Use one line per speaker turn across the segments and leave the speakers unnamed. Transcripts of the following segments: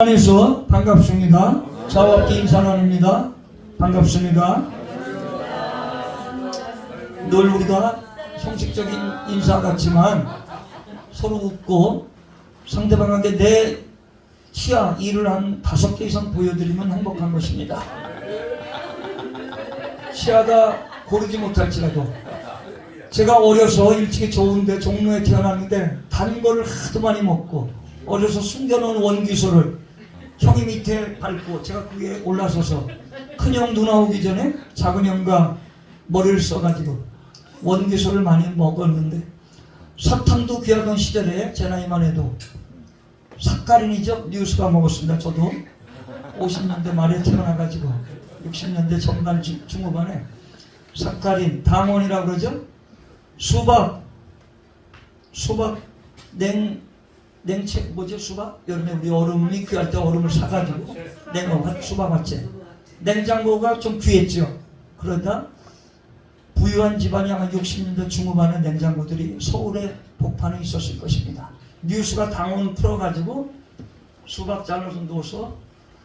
안에서 반갑습니다. 자업기 인사원입니다. 반갑습니다. 늘 우리가 형식적인 인사 같지만 서로 웃고 상대방에게 내 치아 일을 한 다섯 개 이상 보여드리면 행복한 것입니다. 치아가 고르지 못할지라도 제가 어려서 일찍이 좋은데 종로에 태어났는데 단 거를 하도 많이 먹고 어려서 숨겨놓은 원기소를 형이 밑에 밟고 제가 그 위에 올라서서 큰형 누나 오기 전에 작은 형과 머리를 써가지고 원기소를 많이 먹었는데 사탕도 귀하던 시절에 제 나이만 해도 삭가린이죠? 뉴스가 먹었습니다 저도. 50년대 말에 태어나가지고 60년대 전반 중- 중후반에 삭가린 당원이라고 그러죠? 수박 수박 냉 냉채 뭐지 수박? 여름에 우리 얼음이 귀할 때 얼음을 사가지고 냉어 수박 맞지 냉장고가 좀 귀했죠. 그러다 부유한 집안이 아마 60년대 중후반에 냉장고들이 서울에 복판에 있었을 것입니다. 뉴스가 당원 풀어가지고 수박 잘라서 넣어서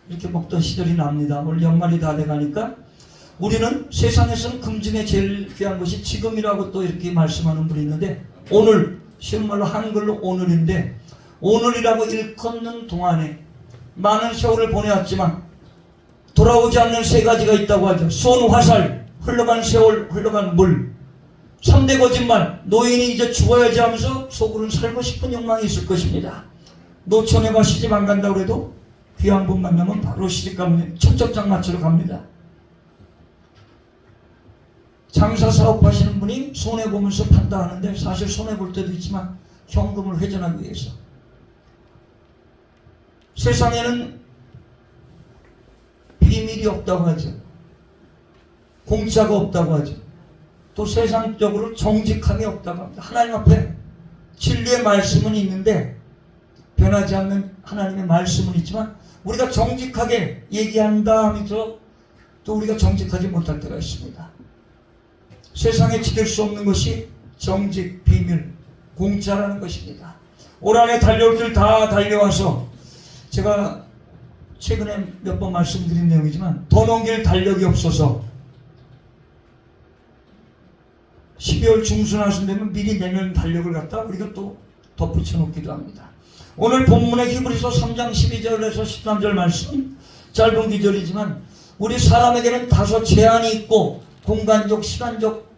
이렇게 먹던 시절이 납니다. 오늘 연말이 다 돼가니까 우리는 세상에서는 금중에 제일 귀한 것이 지금이라고 또 이렇게 말씀하는 분이 있는데 오늘 쉬운 말로 한글로 오늘인데 오늘이라고 일컫는 동안에 많은 세월을 보내왔지만 돌아오지 않는 세 가지가 있다고 하죠. 손 화살, 흘러간 세월, 흘러간 물. 3대 거짓말, 노인이 이제 죽어야지 하면서 속으로는 살고 싶은 욕망이 있을 것입니다. 노천에 가 시집 안 간다고 해도 귀한 분 만나면 바로 시집 갑니다. 첫접장 맞추러 갑니다. 장사 사업 하시는 분이 손해 보면서 판단하는데 사실 손해 볼 때도 있지만 현금을 회전하기 위해서 세상에는 비밀이 없다고 하죠. 공짜가 없다고 하죠. 또 세상적으로 정직함이 없다고 합니다. 하나님 앞에 진리의 말씀은 있는데 변하지 않는 하나님의 말씀은 있지만 우리가 정직하게 얘기한다 하면서 또 우리가 정직하지 못할 때가 있습니다. 세상에 지킬 수 없는 것이 정직, 비밀, 공짜라는 것입니다. 올 한해 달려올 길 다 달려와서 제가 최근에 몇 번 말씀드린 내용이지만 더 넘길 달력이 없어서 12월 중순 하순 되면 미리 내년 달력을 갖다 우리가 또 덧붙여 놓기도 합니다. 오늘 본문의 히브리서 3장 12절에서 13절 말씀 짧은 기절이지만 우리 사람에게는 다소 제한이 있고 공간적 시간적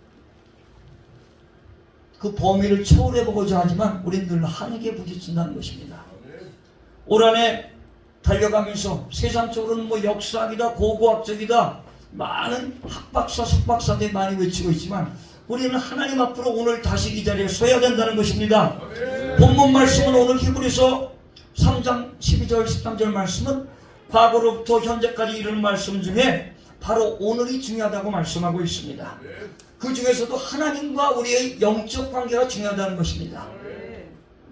그 범위를 초월해 보고자 하지만 우리는 늘 한에게 부딪힌다는 것입니다. 올 한해 달려가면서 세상적으로는 뭐 역사학이다 고고학적이다 많은 학박사 석박사들이 많이 외치고 있지만 우리는 하나님 앞으로 오늘 다시 이 자리에 서야 된다는 것입니다. 본문 말씀은 오늘 히브리서 3장 12절 13절 말씀은 과거로부터 현재까지 이르는 말씀 중에 바로 오늘이 중요하다고 말씀하고 있습니다. 그 중에서도 하나님과 우리의 영적 관계가 중요하다는 것입니다.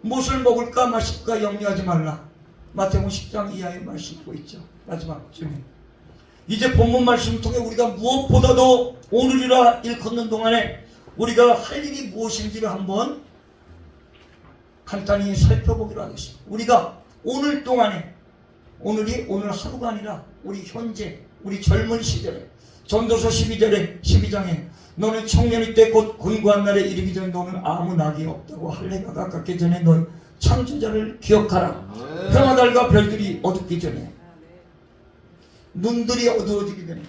무엇을 먹을까 마실까 염려하지 말라. 마태복음 10장 이하의 말씀 듣고 있죠. 마지막 중에. 이제 본문 말씀을 통해 우리가 무엇보다도 오늘이라 일컫는 동안에 우리가 할 일이 무엇인지를 한번 간단히 살펴보기로 하겠습니다. 우리가 오늘 동안에 오늘이 오늘 하루가 아니라 우리 현재 우리 젊은 시절에 전도서 12절에 12장에 너는 청년이 때곧 권고한 날에 이르기 전에 너는 아무 낙이 없다고 할례가 가깝기 전에 너 창조자를 기억하라 평화달과 별들이 어둡기 전에. 눈들이 어두워지기 전에.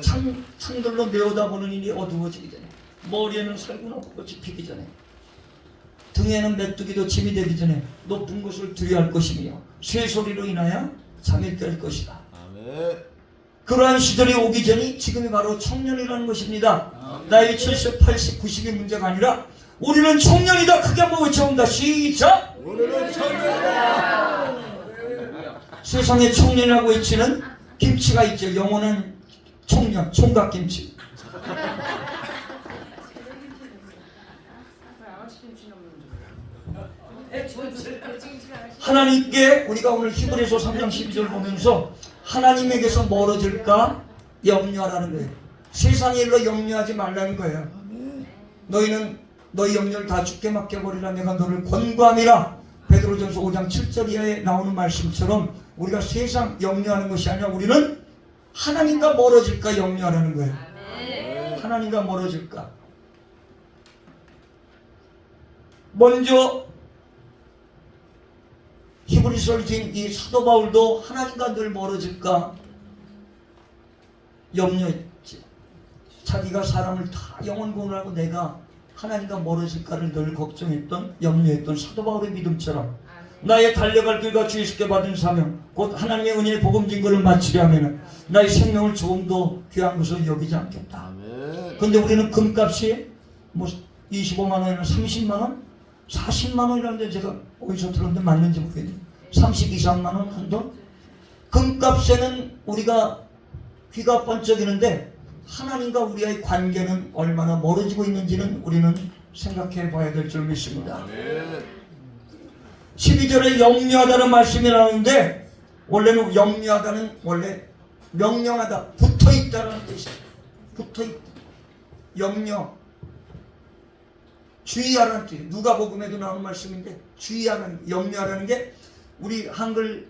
창, 창들로 내어다보는 일이 어두워지기 전에. 머리에는 살구나 꽃이 피기 전에. 등에는 메뚜기도 짐이 되기 전에 높은 곳을 두려할 것이며 쇠소리로 인하여 잠이 깰 것이다. 그러한 시절이 오기 전이 지금이 바로 청년이라는 것입니다. 나이 70, 80, 90이 문제가 아니라 우리는 청년이다. 크게 한번 외쳐본다. 시작!
오늘은 청년이다.
세상에 청년이라고 외치는 김치가 있죠. 영어는 청년, 총각김치. 하나님께 우리가 오늘 히브리서 3장 12절 보면서 하나님에게서 멀어질까 염려하라는 거예요. 세상의 일로 염려하지 말라는 거예요. 너희는 너희 염려를 다 죽게 맡겨버리라 내가 너를 권고함이라 베드로전서 5장 7절 이하에 나오는 말씀처럼 우리가 세상 염려하는 것이 아니라 우리는 하나님과 멀어질까 염려하는 거예요. 하나님과 멀어질까. 먼저 히브리서를 지은 이 사도 바울도 하나님과 늘 멀어질까 염려했지. 자기가 사람을 다 영원 구원하고 내가 하나님과 멀어질까를 늘 걱정했던 염려했던 사도 바울의 믿음처럼 나의 달려갈 길과 주 예수께 받은 사명 곧 하나님의 은혜의 복음 증거를 마치려 하면 나의 생명을 조금 더 귀한 것으로 여기지 않겠다. 근데 우리는 금값이 뭐 25만 원이나 30만 원, 40만 원이라는데 제가 어디서 들었는데 맞는지 모르겠네요. 30, 2, 3만 원 한돈? 금값에는 우리가 귀가 번쩍이는데 하나님과 우리의 관계는 얼마나 멀어지고 있는지는 우리는 생각해 봐야 될 줄 믿습니다.
아멘.
12절에 염려하다는 말씀이 나오는데 원래는 염려하다는 원래 명령하다 붙어 있다는 뜻이에요. 붙어 있다. 염려 주의하라는 뜻. 누가복음에도 나오는 말씀인데 주의하라는 염려하라는 게 우리 한글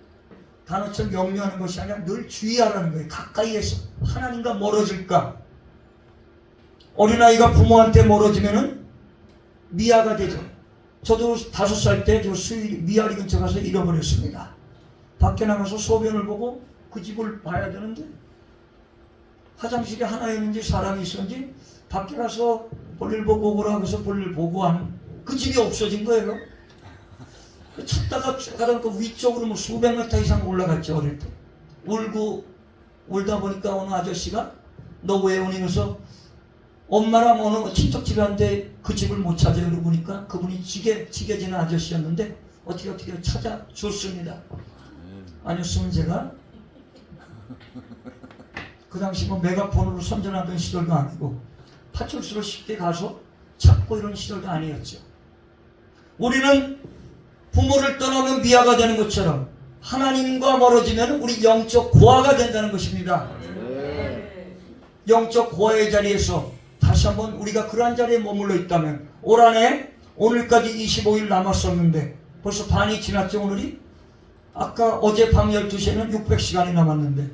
단어처럼 염려하는 것이 아니라 늘 주의하라는 거예요. 가까이에서 하나님과 멀어질까. 어린아이가 부모한테 멀어지면은 미아가 되죠. 저도 다섯 살 때 저 수일 미아리 근처 가서 잃어버렸습니다. 밖에 나가서 소변을 보고 그 집을 봐야 되는데 화장실이 하나 있는지 사람이 있었는지 밖에 가서 볼일 보고 오라 그래서 볼일 보고 한 그 집이 없어진 거예요. 그 찾다가 쭉 가다 그 위쪽으로 뭐 수백 미터 이상 올라갔죠 어릴 때. 울고 울다 보니까 어느 아저씨가 너 왜 오니 그래서 엄마랑 어느 친척 집에 왔는데 그 집을 못 찾아요. 그러고 보니까 그분이 지게, 지게 지는 아저씨였는데 어떻게 어떻게 찾아줬습니다. 아니었으면 제가 그 당시 뭐 메가폰으로 선전하던 시절도 아니고 파출소로 쉽게 가서 찾고 이런 시절도 아니었죠. 우리는 부모를 떠나면 미아가 되는 것처럼 하나님과 멀어지면 우리 영적 고아가 된다는 것입니다. 영적 고아의 자리에서 다시 한번 우리가 그러한 자리에 머물러 있다면 올 한해 오늘까지 25일 남았었는데 벌써 반이 지났죠 오늘이? 아까 어제 밤 12시에는 600시간이 남았는데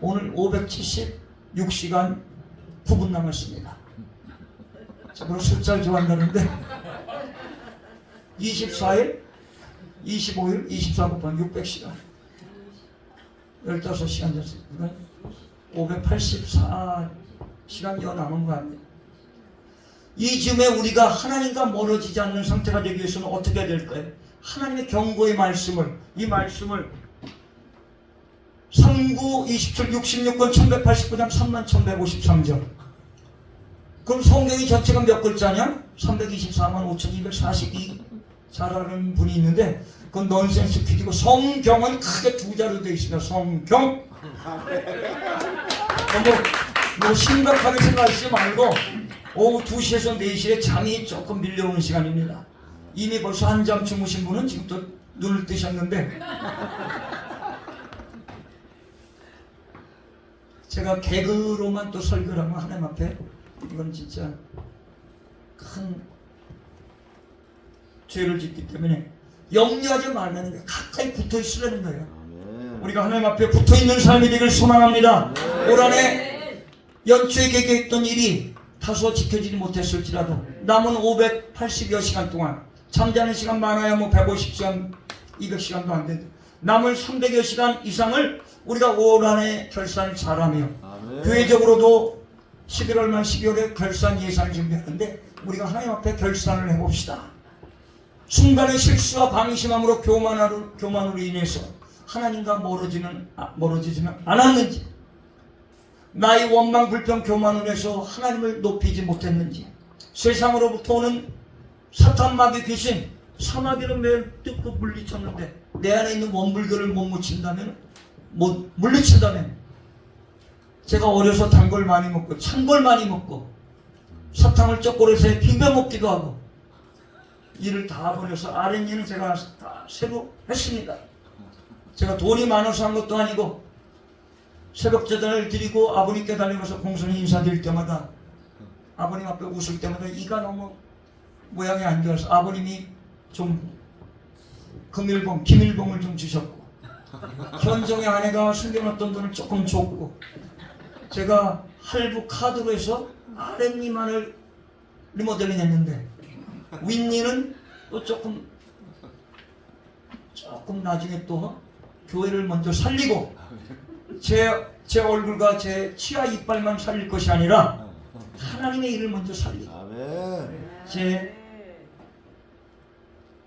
오늘 576시간 9분 남았습니다. 저는 숫자를 좋아한다는데 24일, 25일, 24 곱하기 600시간 15시간 됐습니다. 584시간 여 남은 거 아닙니까? 이 즈음에 우리가 하나님과 멀어지지 않는 상태가 되기 위해서는 어떻게 해야 될까요? 하나님의 경고의 말씀을 이 말씀을 39, 27, 66권 1189장 31,153절 그럼 성경이 전체가 몇 글자냐? 324만 5242 잘하는 분이 있는데 그건 넌센스 퀴즈고 성경은 크게 두 자로 되어 있습니다. 성경 뭐, 뭐 심각하게 생각하시지 말고 오후 2시에서 4시에 잠이 조금 밀려오는 시간입니다. 이미 벌써 한 잠 주무신 분은 지금부터 눈을 뜨셨는데 제가 개그로만 또 설교를 하면 하나님 앞에 이건 진짜 큰 죄를 짓기 때문에 염려하지 말라는 거예요. 가까이 붙어 있으라는 거예요.
아멘.
우리가 하나님 앞에 붙어 있는 삶이 되기를 소망합니다. 올 한해 연초에 계획했던 일이 다소 지켜지지 못했을지라도 남은 580여 시간 동안 잠자는 시간 많아야 뭐 150시간, 200시간도 안 되는데 남은 300여 시간 이상을 우리가 올 한해 결산을 잘하며
아멘.
교회적으로도 11월 말 12월에 결산 예산을 준비하는데 우리가 하나님 앞에 결산을 해봅시다. 순간의 실수와 방심함으로 교만으로, 교만으로 인해서 하나님과 멀어지는, 아, 멀어지지는 않았는지 나의 원망, 불평, 교만으로 해서 하나님을 높이지 못했는지 세상으로부터 오는 사탄 마귀 귀신 사마귀를 매일 뜯고 물리쳤는데 내 안에 있는 원불교를 못 묻힌다면 못 물리친다면 제가 어려서 단 걸 많이 먹고 찬 걸 많이 먹고 사탕을 쪼꼬려서 비벼 먹기도 하고 일을 다 버려서 아랫일은 제가 다 새로 했습니다. 제가 돈이 많아서 한 것도 아니고 새벽 재단을 드리고 아버님께 달려가서 공손히 인사드릴 때마다 아버님 앞에 웃을 때마다 이가 너무 모양이 안 좋아서 아버님이 좀 금일봉, 김일봉을 좀 주셨고 현종의 아내가 숨겨놨던 돈을 조금 줬고 제가 할부 카드로 해서 아랫니만을 리모델링 했는데 윗니는 또 조금 조금 나중에 또 교회를 먼저 살리고 제, 제 얼굴과 제 치아 이빨만 살릴 것이 아니라 하나님의 일을 먼저 살리고. 제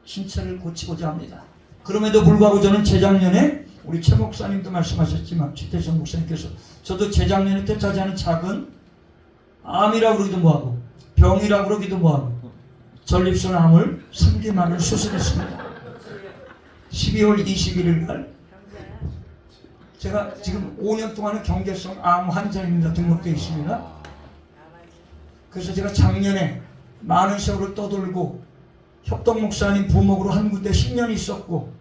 신체를 고치고자 합니다. 그럼에도 불구하고 저는 재작년에 우리 최 목사님도 말씀하셨지만 최태성 목사님께서 저도 재작년에 뜻하지 않은 작은 암이라고 그러기도 뭐하고 병이라고 그러기도 뭐하고 전립선 암을 3개 만을 수술했습니다. 12월 21일 날 제가 지금 5년 동안은 경계성 암 환자입니다. 등록되어 있습니다. 그래서 제가 작년에 많은 세월을 떠돌고 협동 목사님 부목으로 한 군데 10년 있었고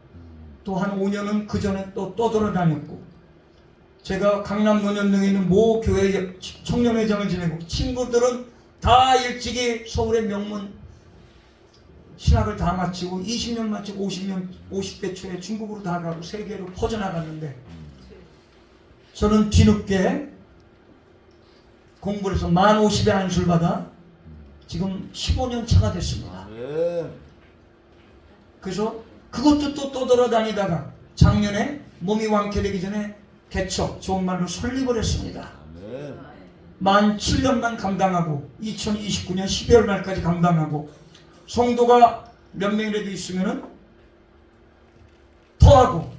또 한 5년은 그 전에 또 떠돌아다녔고 제가 강남 논현동에 있는 모 교회 청년회장을 지내고 친구들은 다 일찍이 서울의 명문 신학을 다 마치고 20년 마치고 50년 50대 초에 중국으로 다 가고 세계로 퍼져나갔는데 저는 뒤늦게 공부를 해서 만 50의 안수를 받아 지금 15년 차가 됐습니다. 그래서 그것도 또 떠돌아다니다가 작년에 몸이 완쾌되기 전에 개척 좋은 말로 설립을 했습니다. 만 7년만 감당하고 2029년 12월 말까지 감당하고 성도가 몇 명이라도 있으면은 더 하고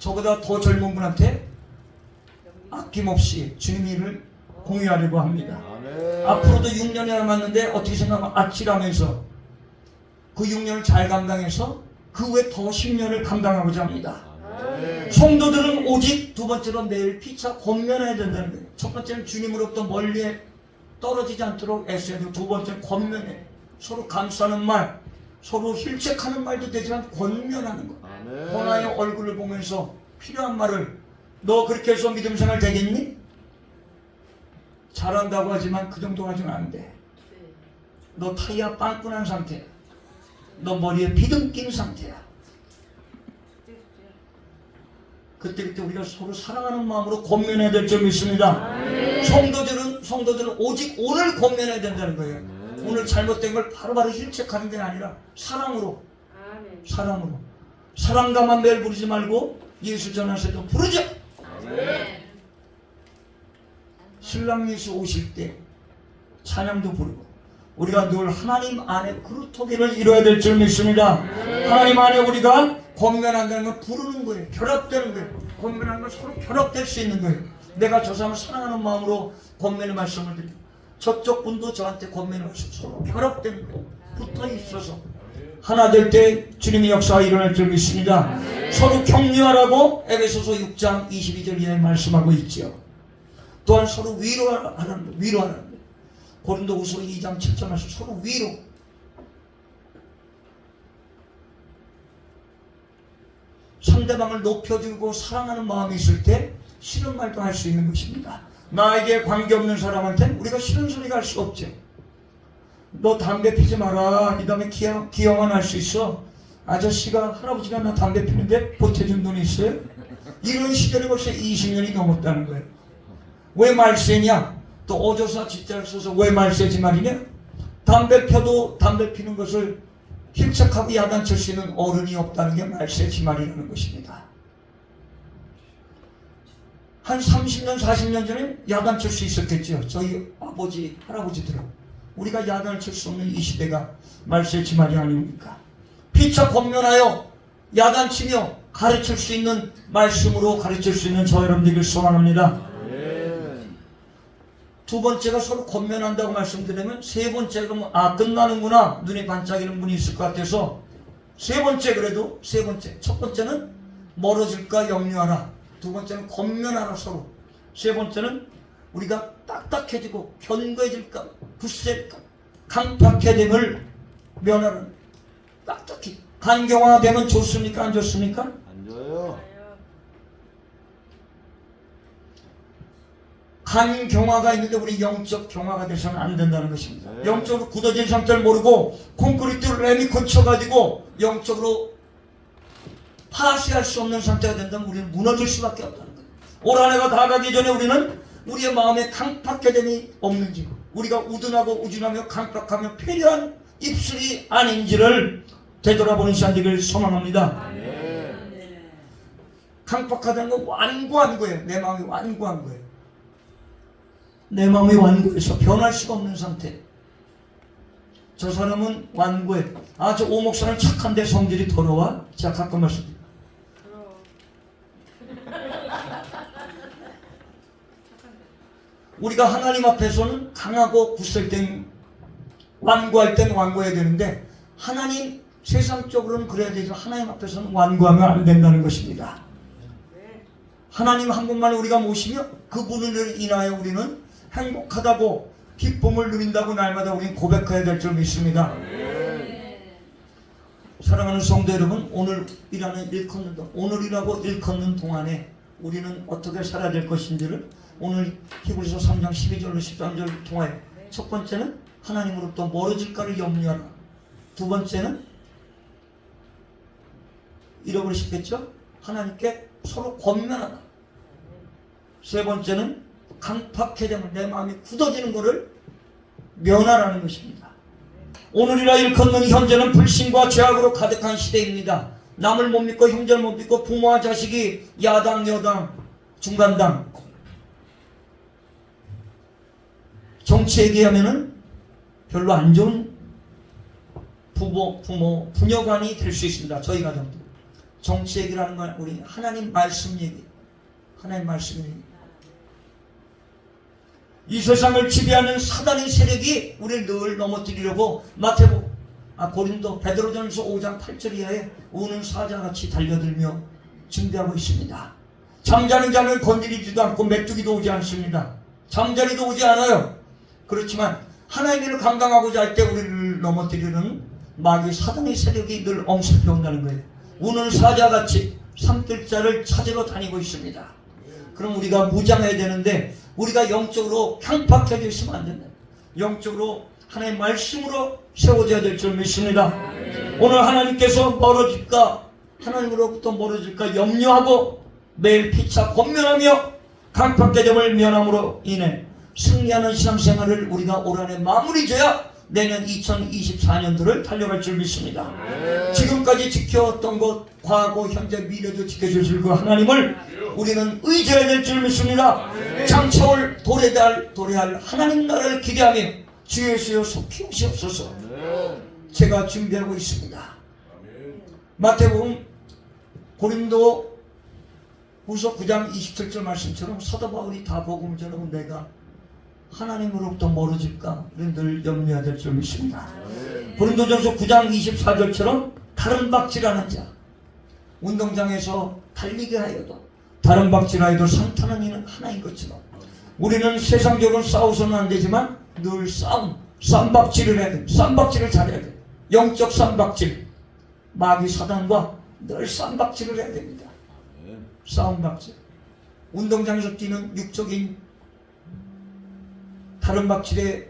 저보다 더 젊은 분한테 아낌없이 주님의 일을 공유하려고 합니다.
아멘.
앞으로도 6년이 남았는데 어떻게 생각하면 아찔하면서 그 6년을 잘 감당해서 그 후에 더 10년을 감당하고자 합니다.
아멘.
성도들은 오직 두 번째로 매일 피차 권면해야 된다는 거예요. 첫 번째는 주님으로부터 멀리 떨어지지 않도록 애써야 되고 두 번째는 권면해. 서로 감싸는 말, 서로 힐책하는 말도 되지만 권면하는 거.
아멘.
하나의 얼굴을 보면서 필요한 말을 너 그렇게 해서 믿음 생활 되겠니? 잘한다고 하지만 그 정도 가지고는 안 돼. 너 타이어 빵꾸난 상태야. 너 머리에 비듬 낀 상태야. 그때그때 우리가 서로 사랑하는 마음으로 권면해야 될 점이 있습니다. 성도들은 성도들은 오직 오늘 권면해야 된다는 거예요. 오늘 잘못된 걸 바로바로 실책하는 게 아니라 사랑으로
아멘.
사랑으로 사랑가만 매일 부르지 말고 예수 전하셔도.
아멘.
신랑 예수 오실 때 찬양도 부르고 우리가 늘 하나님 안에 그루터기를 이뤄야 될 줄 믿습니다. 하나님 안에 우리가 권면한다는 건 부르는 거예요. 결합되는 거예요. 권면하는 건 서로 결합될 수 있는 거예요. 내가 저 사람을 사랑하는 마음으로 권면의 말씀을 드리고 저쪽 분도 저한테 말씀 서로 결합되는 거예요. 붙어 있어서 하나 될 때 주님의 역사가 일어날 줄 믿습니다. 서로 격려하라고 에베소서 6장 22절 이하에 말씀하고 있지요. 또한 서로 위로하라는 거예요. 고린도후서 2장 7절 말씀 서로 위로. 상대방을 높여주고 사랑하는 마음이 있을 때 싫은 말도 할 수 있는 것입니다. 나에게 관계없는 사람한테 우리가 싫은 소리가 할 수 없죠. 너 담배 피지 마라. 이 다음에 기영, 기영은 할수 있어. 아저씨가 할아버지가 나 담배 피는데 보태준 돈이 있어요? 이런 시절이 벌써 20년이 넘었다는 거예요. 왜 말세냐? 또 어조사 진짜를 써서 왜 말세지 말이냐? 담배 펴도 담배 피는 것을 힘착하고 야단칠 수 있는 어른이 없다는 게 말세지 말이라는 것입니다. 한 30년, 40년 전에 야단 칠 수 있었겠죠. 저희 아버지, 할아버지들은. 우리가 야단을 칠 수 없는 이 시대가 말세 지 말이 아닙니까? 피차 권면하여 야단치며 가르칠 수 있는 말씀으로 가르칠 수 있는 저 여러분들을 소망합니다. 두 번째가 서로 권면한다고 말씀드리면 세 번째가 뭐, 아 끝나는구나 눈이 반짝이는 분이 있을 것 같아서 세 번째 그래도 세 번째 첫 번째는 멀어질까 염려하라 두 번째는 권면하라 서로 세 번째는 우리가 딱딱해지고 견고해질까 굳세질까 강팍해 됨을 면하는 딱딱히 간경화 되면 좋습니까 안 좋습니까?
안 줘요.
간 경화가 있는데 우리 영적 경화가 돼서는 안 된다는 것입니다.
네.
영적으로 굳어진 상태를 모르고 콘크리트 램이 고쳐가지고 영적으로 하수할 수 없는 상태가 된다면 우리는 무너질 수밖에 없다는 거예요. 올 한 해가 다 가기 전에 우리는 우리의 마음에 강팍해됨이 없는지 우리가 우둔하고 우준하며 강팍하며 패려한 입술이 아닌지를 되돌아보는 시간 되기를 소망합니다. 강팍하다는 건 완고한 거예요. 내 마음이 완고한 거예요. 내 마음이 완고해서 변할 수가 없는 상태. 저 사람은 완고해. 아, 저 오목사는 착한데 성질이 더러워. 자, 가끔 말씀드립니다. 우리가 하나님 앞에서는 강하고 굳을 땐 완고할 땐 완고해야 되는데 하나님 세상적으로는 그래야 되지만 하나님 앞에서는 완고하면 안 된다는 것입니다. 하나님 한 분만 우리가 모시며 그분을 인하여 우리는 행복하다고 기쁨을 누린다고 날마다 우리는 고백해야 될 줄 믿습니다. 사랑하는 성도 여러분, 오늘 일하는 일컫는 동, 오늘이라고 일컫는 동안에 우리는 어떻게 살아야 될 것인지를 오늘 히브리서 3장 12절로 13절 통하여 첫 번째는 하나님으로부터 멀어질까를 염려하라. 두 번째는 잃어버리셨겠죠? 하나님께 서로 권면하라. 세 번째는 강팍해되면 내 마음이 굳어지는 것을 면하라는 것입니다. 오늘이라 일컫는 현재는 불신과 죄악으로 가득한 시대입니다. 남을 못 믿고 형제를 못 믿고 부모와 자식이 야당 여당 중간당 정치 얘기하면은 별로 안 좋은 부모 부모 부녀관이 될 수 있습니다. 저희 가정도 정치 얘기라는 건 우리 하나님 말씀 얘기 하나님 말씀 얘기 이 세상을 지배하는 사단의 세력이 우리를 늘 넘어뜨리려고 마태복 아 고린도 베드로전서 5장 8절 이하에 우는 사자같이 달려들며 증대하고 있습니다. 잠자는 자를 건드리지도 않고 메뚜기도 오지 않습니다. 잠자리도 오지 않아요. 그렇지만 하나님의 일을 감당하고자 할 때 우리를 넘어뜨리는 마귀 사단의 세력이 늘 엄습해 온다는 거예요. 우는 사자같이 산뜰자를 찾으러 다니고 있습니다. 그럼 우리가 무장해야 되는데 우리가 영적으로 강팍해져 있으면 안 된다. 영적으로 하나님의 말씀으로 세워져야 될 줄 믿습니다. 오늘 하나님께서 멀어질까 하나님으로부터 멀어질까 염려하고 매일 피차 권면하며 강팍해짐을 면함으로 인해 승리하는 신앙생활을 우리가 올 한해 마무리져야 내년 2024년도를 달려갈 줄 믿습니다. 지금까지 지켜왔던 것, 과거, 현재, 미래도 지켜주실 그 하나님을 우리는 의지해야 될 줄 믿습니다. 장차올 도래할, 도래할 하나님 나라를 기대하며 주 예수여 속히 오시옵소서
아멘.
제가 준비하고 있습니다. 마태복음 고린도 후서 9장 27절 말씀처럼 사도 바울이 다 복음을 전하고 내가 하나님으로부터 멀어질까? 늘 염려해야 될 줄 믿습니다. 고린도전서 9장 24절처럼 다른 박질하는 자 운동장에서 달리게 하여도 다른 박질하여도 상타는 이는 하나인 것처럼 우리는 세상적으로 싸워서는 안 되지만 늘 싸움 쌈박질을 해야 돼. 쌈박질을 잘해야 돼. 영적 쌈박질 마귀 사단과 늘 쌈박질을 해야 됩니다.
아멘.
싸움박질. 운동장에서 뛰는 육적인 다른 박질에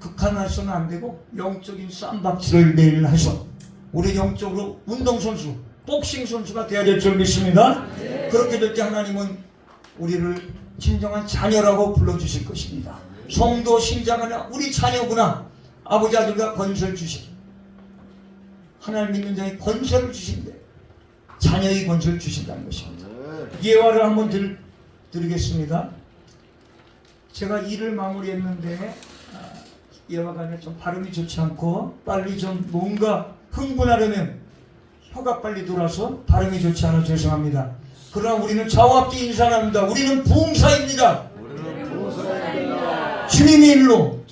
극한해서는 안 되고 영적인 쌈박질을 내일 해서 우리 영적으로 운동선수 복싱 선수가 되어야 될 줄 믿습니다. 그렇게 될 때 하나님은 우리를 진정한 자녀라고 불러주실 것입니다. 성도 신자가 우리 자녀구나 아버지 아들과 건설 주신 하나님 믿는 자의 건설을 주신대. 자녀의 건설을 주신다는 것입니다. 예화를 한번 들, 드리겠습니다. 제가 일을 마무리했는데 아, 예화가 아니라 좀 발음이 좋지 않고 빨리 좀 뭔가 흥분하려면 혀가 빨리 돌아서 발음이 좋지 않아 죄송합니다. 그러나 우리는 좌우 앞뒤 인사합니다. 우리는 부흥사입니다. 주님의 일로.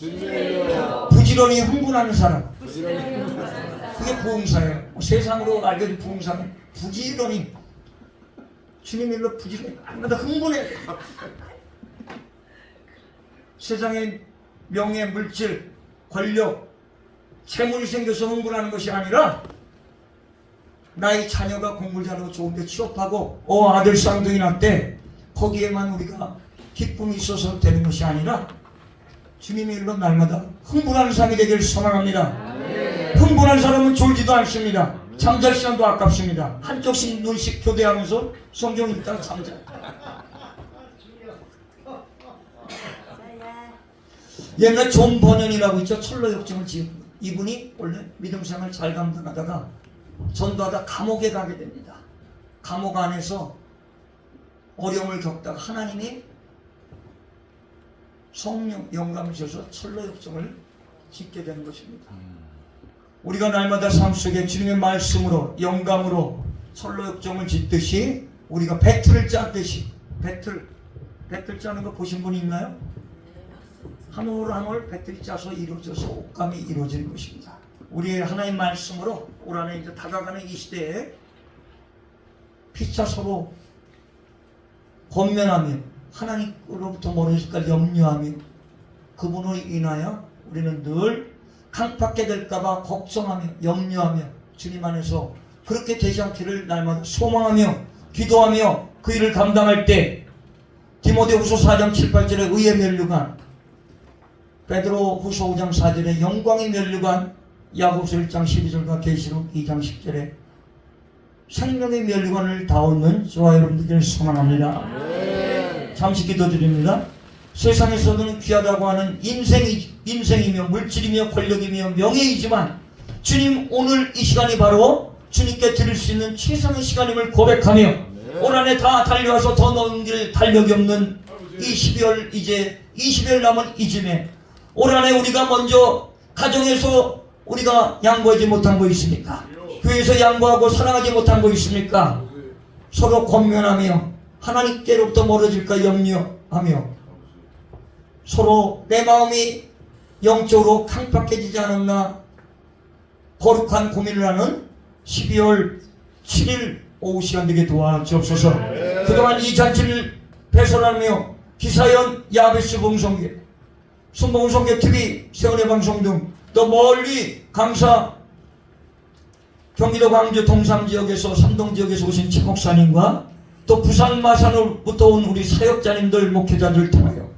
부지런히 흥분하는 사람 그게 부흥사예요. 세상으로 알려진 부흥사는 부지런히 주님 일로 부지런히 날마다 흥분해. 세상의 명예, 물질, 권력, 재물이 생겨서 흥분하는 것이 아니라 나의 자녀가 공부를 잘하고 좋은데 취업하고 어 아들 쌍둥이 났대 거기에만 우리가 기쁨이 있어서 되는 것이 아니라 주님의 일로 날마다 흥분하는 삶이 되기를 소망합니다. 흥분한 사람은 졸지도 않습니다. 잠잘 시간도 아깝습니다. 한쪽씩 눈씩 교대하면서 성경 읽다가 잠자. 옛날 존 버년이라고 있죠. 철로 역정을 지은 분. 이분이 원래 믿음 생활 잘 감당하다가 전도하다 감옥에 가게 됩니다. 감옥 안에서 어려움을 겪다가 하나님이 성령 영감을 주셔서 철로 역정을 짓게 된 것입니다. 우리가 날마다 삶 속에 주님의 말씀으로 영감으로 철로 역정을 짓듯이 우리가 배틀을 짰듯이 배틀 배틀 짜는 거 보신 분이 있나요? 한 올 배틀이 짜서 이루어져서 옷감이 이루어지는 것입니다. 우리의 하나님 말씀으로 올 한해 이제 다가가는 이 시대에 피차 서로 권면하며 하나님으로부터 멀어질까 염려하며 그분으로 인하여 우리는 늘 강팍게 될까봐 걱정하며 염려하며 주님 안에서 그렇게 되지 않기를 날마다 소망하며 기도하며 그 일을 감당할 때 디모데후서 4장 7, 8절에 의의 멸류관 베드로 후서 5장 4절에 영광의 멸류관 야고보서 1장 12절과 계시록 2장 10절에 생명의 멸류관을 다 얻는 저와 여러분들을 소망합니다. 잠시 기도드립니다. 세상에서는 귀하다고 하는 인생이, 인생이며 물질이며 권력이며 명예이지만 주님 오늘 이 시간이 바로 주님께 드릴 수 있는 최선의 시간임을 고백하며 올 한해 다 달려와서 더 넘길 달력이 없는 이 12월 이제 20일 남은 이쯤에 올 한해 우리가 먼저 가정에서 우리가 양보하지 못한 거 있습니까? 교회에서 양보하고 사랑하지 못한 거 있습니까? 서로 권면하며 하나님께로부터 멀어질까 염려하며 서로 내 마음이 영적으로 강팍해지지 않았나 거룩한 고민을 하는 12월 7일 오후 시간 되게 도와주옵소서 그동안 이 잔치를 배설하며 기사연 야베스 봉성계 순봉성계 TV 세월의 방송 등또 멀리 강사 경기도 광주 동삼 지역에서 삼동 지역에서 오신 최 목사님과 또 부산 마산으로부터 온 우리 사역자님들 목회자들을 통하여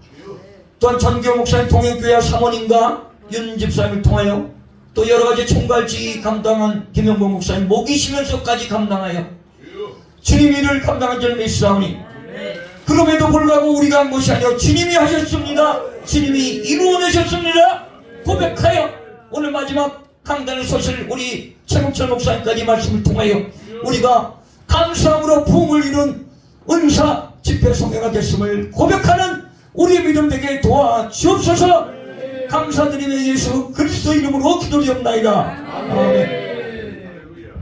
또한 전교 목사님 동행교회 사모님과 윤 집사님을 통하여 또 여러 가지 총괄지 감당한 김영보 목사님 목이시면서까지 감당하여 주님 일을 감당한 줄 믿사오니 그럼에도 불구하고 우리가 한 것이 아니라 주님이 하셨습니다. 주님이 이루어내셨습니다. 고백하여 오늘 마지막 강단의 소실 우리 최국철 목사님까지 말씀을 통하여 우리가 감사함으로 부흥을 이룬 은사 집회 성회가 됐음을 고백하는 우리의 믿음 되게 도와주옵소서 감사드리며 예수 그리스도 이름으로 기도드리옵나이다. 아멘.